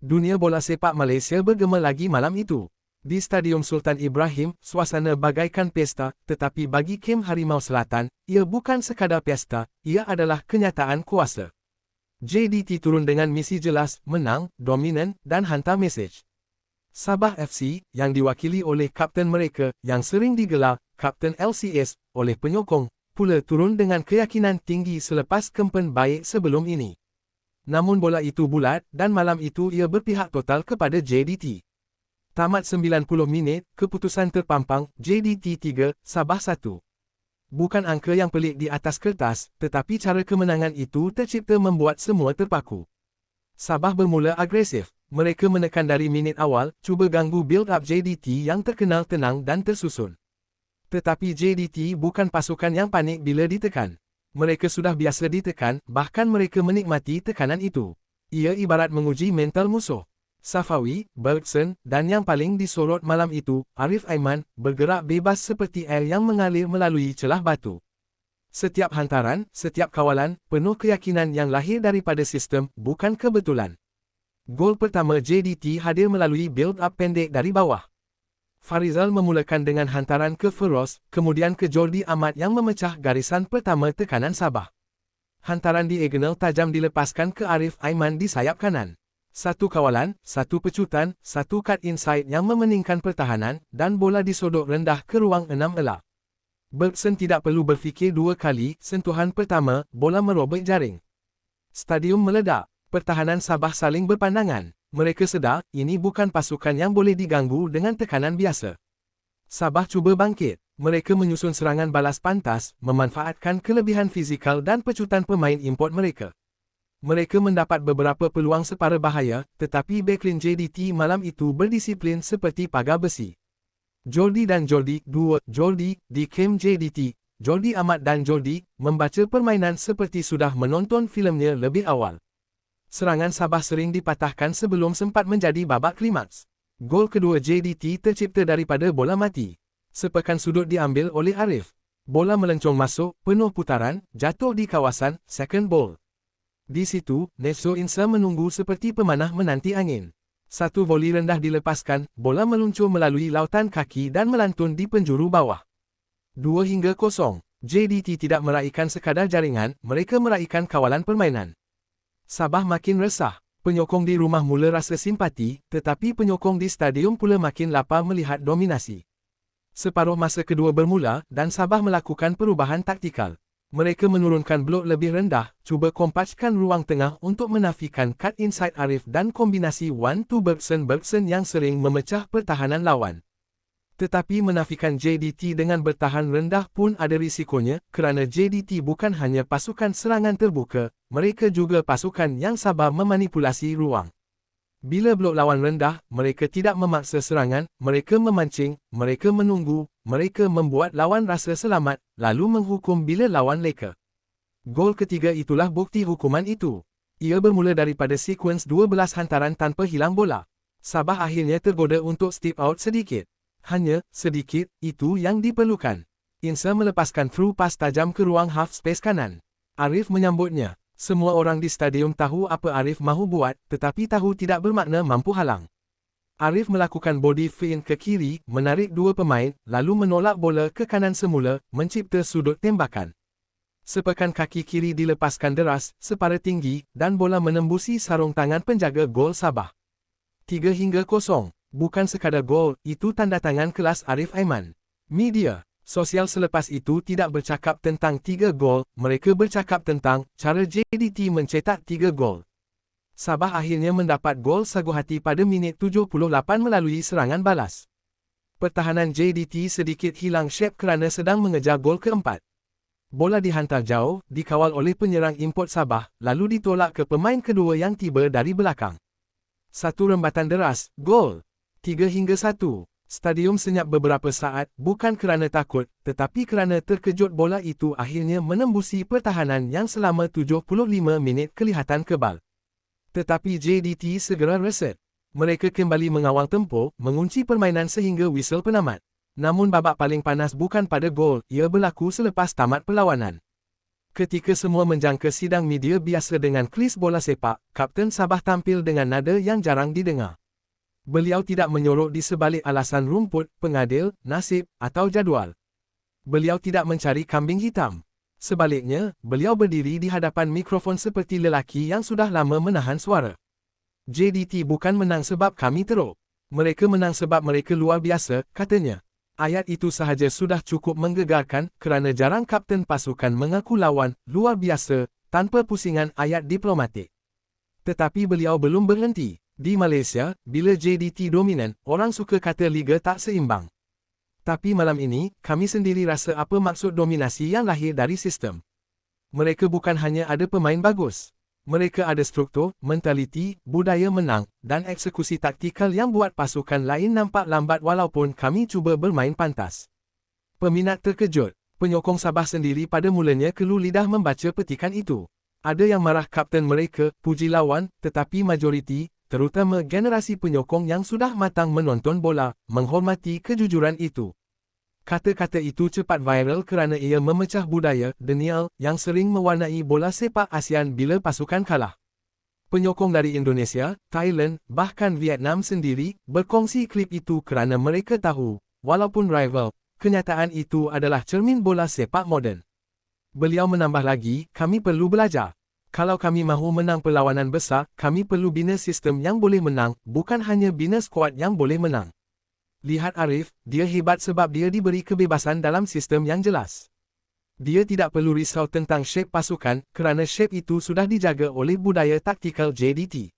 Dunia bola sepak Malaysia bergema lagi malam itu. Di Stadium Sultan Ibrahim, suasana bagaikan pesta, tetapi bagi Kim Harimau Selatan, ia bukan sekadar pesta, ia adalah kenyataan kuasa. JDT turun dengan misi jelas, menang, dominan dan hantar mesej. Sabah FC, yang diwakili oleh kapten mereka, yang sering digelar, Kapten LCS, oleh penyokong, pula turun dengan keyakinan tinggi selepas kempen baik sebelum ini. Namun bola itu bulat dan malam itu ia berpihak total kepada JDT. Tamat 90 minit, keputusan terpampang, JDT 3, Sabah 1. Bukan angka yang pelik di atas kertas, tetapi cara kemenangan itu tercipta membuat semua terpaku. Sabah bermula agresif. Mereka menekan dari minit awal, cuba ganggu build-up JDT yang terkenal tenang dan tersusun. Tetapi JDT bukan pasukan yang panik bila ditekan. Mereka sudah biasa ditekan, bahkan mereka menikmati tekanan itu. Ia ibarat menguji mental musuh. Safawi, Bergson, dan yang paling disorot malam itu, Arif Aiman, bergerak bebas seperti air yang mengalir melalui celah batu. Setiap hantaran, setiap kawalan, penuh keyakinan yang lahir daripada sistem, bukan kebetulan. Gol pertama JDT hadir melalui build-up pendek dari bawah. Farizal memulakan dengan hantaran ke Feroz, kemudian ke Jordi Ahmad yang memecah garisan pertama tekanan Sabah. Hantaran diagonal tajam dilepaskan ke Arif Aiman di sayap kanan. Satu kawalan, satu pecutan, satu cut inside yang memeningkan pertahanan, dan bola disodok rendah ke ruang enam elak. Bergson tidak perlu berfikir dua kali, sentuhan pertama, bola merobek jaring. Stadium meledak, pertahanan Sabah saling berpandangan. Mereka sedar, ini bukan pasukan yang boleh diganggu dengan tekanan biasa. Sabah cuba bangkit. Mereka menyusun serangan balas pantas, memanfaatkan kelebihan fizikal dan pecutan pemain import mereka. Mereka mendapat beberapa peluang separa bahaya, tetapi backline JDT malam itu berdisiplin seperti pagar besi. Jordi dan Jordi, dua, Jordi, di camp JDT, Jordi Ahmad dan Jordi, membaca permainan seperti sudah menonton filmnya lebih awal serangan Sabah sering dipatahkan sebelum sempat menjadi babak klimaks. Gol kedua JDT tercipta daripada bola mati. Sepekan sudut diambil oleh Arif. Bola melencong masuk, penuh putaran, jatuh di kawasan, second ball. Di situ, Neso Insa menunggu seperti pemanah menanti angin. Satu voli rendah dilepaskan, bola meluncur melalui lautan kaki dan melantun di penjuru bawah. Dua hingga kosong. JDT tidak meraihkan sekadar jaringan, mereka meraihkan kawalan permainan. Sabah makin resah. Penyokong di rumah mula rasa simpati, tetapi penyokong di stadium pula makin lapar melihat dominasi. Separuh masa kedua bermula, dan Sabah melakukan perubahan taktikal. Mereka menurunkan blok lebih rendah, cuba kompaskan ruang tengah untuk menafikan cut inside Arif dan kombinasi one-two Bergson-Bergson yang sering memecah pertahanan lawan. Tetapi menafikan JDT dengan bertahan rendah pun ada risikonya, kerana JDT bukan hanya pasukan serangan terbuka, mereka juga pasukan yang sabar memanipulasi ruang. Bila blok lawan rendah, mereka tidak memaksa serangan, mereka memancing, mereka menunggu, mereka membuat lawan rasa selamat, lalu menghukum bila lawan leka. Gol ketiga itulah bukti hukuman itu. Ia bermula daripada sekuens 12 hantaran tanpa hilang bola. Sabah akhirnya tergoda untuk step out sedikit. Hanya, sedikit, itu yang diperlukan. Insa melepaskan through pass tajam ke ruang half space kanan. Arif menyambutnya. Semua orang di stadium tahu apa Arif mahu buat, tetapi tahu tidak bermakna mampu halang. Arif melakukan body feint ke kiri, menarik dua pemain, lalu menolak bola ke kanan semula, mencipta sudut tembakan. Sepekan kaki kiri dilepaskan deras, separa tinggi, dan bola menembusi sarung tangan penjaga gol Sabah. 3 hingga 0. Bukan sekadar gol, itu tanda tangan kelas Arif Aiman. Media sosial selepas itu tidak bercakap tentang tiga gol, mereka bercakap tentang cara JDT mencetak tiga gol. Sabah akhirnya mendapat gol sagu hati pada minit 78 melalui serangan balas. Pertahanan JDT sedikit hilang shape kerana sedang mengejar gol keempat. Bola dihantar jauh, dikawal oleh penyerang import Sabah, lalu ditolak ke pemain kedua yang tiba dari belakang. Satu rembatan deras, gol. 3 hingga 1. Stadium senyap beberapa saat, bukan kerana takut, tetapi kerana terkejut bola itu akhirnya menembusi pertahanan yang selama 75 minit kelihatan kebal. Tetapi JDT segera reset. Mereka kembali mengawal tempoh, mengunci permainan sehingga whistle penamat. Namun babak paling panas bukan pada gol, ia berlaku selepas tamat perlawanan. Ketika semua menjangka sidang media biasa dengan klis bola sepak, Kapten Sabah tampil dengan nada yang jarang didengar. Beliau tidak menyorok di sebalik alasan rumput, pengadil, nasib, atau jadual. Beliau tidak mencari kambing hitam. Sebaliknya, beliau berdiri di hadapan mikrofon seperti lelaki yang sudah lama menahan suara. JDT bukan menang sebab kami teruk. Mereka menang sebab mereka luar biasa, katanya. Ayat itu sahaja sudah cukup menggegarkan kerana jarang kapten pasukan mengaku lawan, luar biasa, tanpa pusingan ayat diplomatik. Tetapi beliau belum berhenti. Di Malaysia, bila JDT dominan, orang suka kata liga tak seimbang. Tapi malam ini, kami sendiri rasa apa maksud dominasi yang lahir dari sistem. Mereka bukan hanya ada pemain bagus. Mereka ada struktur, mentaliti, budaya menang, dan eksekusi taktikal yang buat pasukan lain nampak lambat walaupun kami cuba bermain pantas. Peminat terkejut. Penyokong Sabah sendiri pada mulanya kelu lidah membaca petikan itu. Ada yang marah kapten mereka, puji lawan, tetapi majoriti, terutama generasi penyokong yang sudah matang menonton bola, menghormati kejujuran itu. Kata-kata itu cepat viral kerana ia memecah budaya denial yang sering mewarnai bola sepak ASEAN bila pasukan kalah. Penyokong dari Indonesia, Thailand, bahkan Vietnam sendiri berkongsi klip itu kerana mereka tahu, walaupun rival, kenyataan itu adalah cermin bola sepak moden. Beliau menambah lagi, kami perlu belajar. Kalau kami mahu menang perlawanan besar, kami perlu bina sistem yang boleh menang, bukan hanya bina skuad yang boleh menang. Lihat Arif, dia hebat sebab dia diberi kebebasan dalam sistem yang jelas. Dia tidak perlu risau tentang shape pasukan, kerana shape itu sudah dijaga oleh budaya taktikal JDT.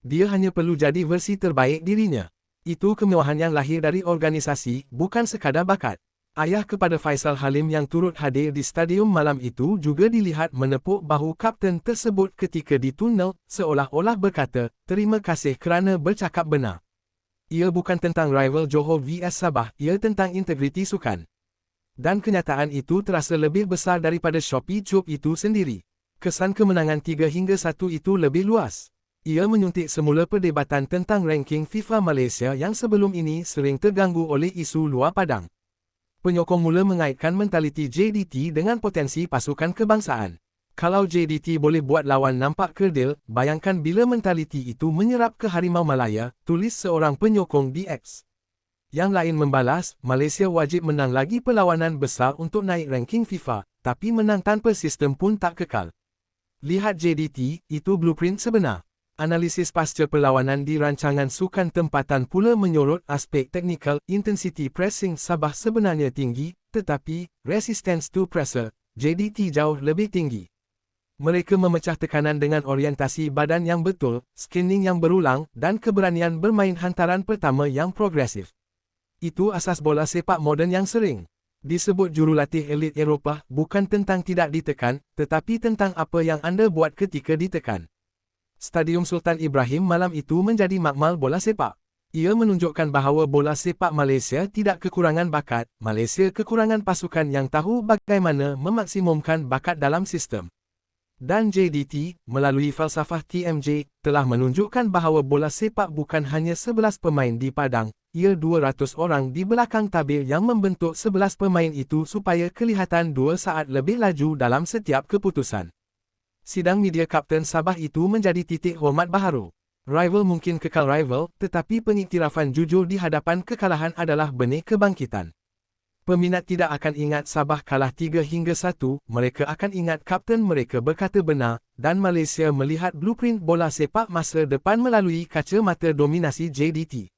Dia hanya perlu jadi versi terbaik dirinya. Itu kemewahan yang lahir dari organisasi, bukan sekadar bakat. Ayah kepada Faisal Halim yang turut hadir di stadium malam itu juga dilihat menepuk bahu kapten tersebut ketika di tunnel, seolah-olah berkata, terima kasih kerana bercakap benar. Ia bukan tentang rival Johor vs Sabah, ia tentang integriti sukan. Dan kenyataan itu terasa lebih besar daripada Shopee Cup itu sendiri. Kesan kemenangan 3 hingga 1 itu lebih luas. Ia menyuntik semula perdebatan tentang ranking FIFA Malaysia yang sebelum ini sering terganggu oleh isu luar padang penyokong mula mengaitkan mentaliti JDT dengan potensi pasukan kebangsaan. Kalau JDT boleh buat lawan nampak kerdil, bayangkan bila mentaliti itu menyerap ke Harimau Malaya, tulis seorang penyokong di X. Yang lain membalas, Malaysia wajib menang lagi perlawanan besar untuk naik ranking FIFA, tapi menang tanpa sistem pun tak kekal. Lihat JDT, itu blueprint sebenar. Analisis pasca perlawanan di rancangan sukan tempatan pula menyorot aspek teknikal intensity pressing Sabah sebenarnya tinggi, tetapi resistance to pressure, JDT jauh lebih tinggi. Mereka memecah tekanan dengan orientasi badan yang betul, scanning yang berulang, dan keberanian bermain hantaran pertama yang progresif. Itu asas bola sepak moden yang sering disebut jurulatih elit Eropah bukan tentang tidak ditekan, tetapi tentang apa yang anda buat ketika ditekan. Stadium Sultan Ibrahim malam itu menjadi makmal bola sepak. Ia menunjukkan bahawa bola sepak Malaysia tidak kekurangan bakat, Malaysia kekurangan pasukan yang tahu bagaimana memaksimumkan bakat dalam sistem. Dan JDT, melalui falsafah TMJ, telah menunjukkan bahawa bola sepak bukan hanya 11 pemain di padang, ia 200 orang di belakang tabir yang membentuk 11 pemain itu supaya kelihatan dua saat lebih laju dalam setiap keputusan sidang media Kapten Sabah itu menjadi titik hormat baharu. Rival mungkin kekal rival, tetapi pengiktirafan jujur di hadapan kekalahan adalah benih kebangkitan. Peminat tidak akan ingat Sabah kalah 3 hingga 1, mereka akan ingat kapten mereka berkata benar, dan Malaysia melihat blueprint bola sepak masa depan melalui kaca mata dominasi JDT.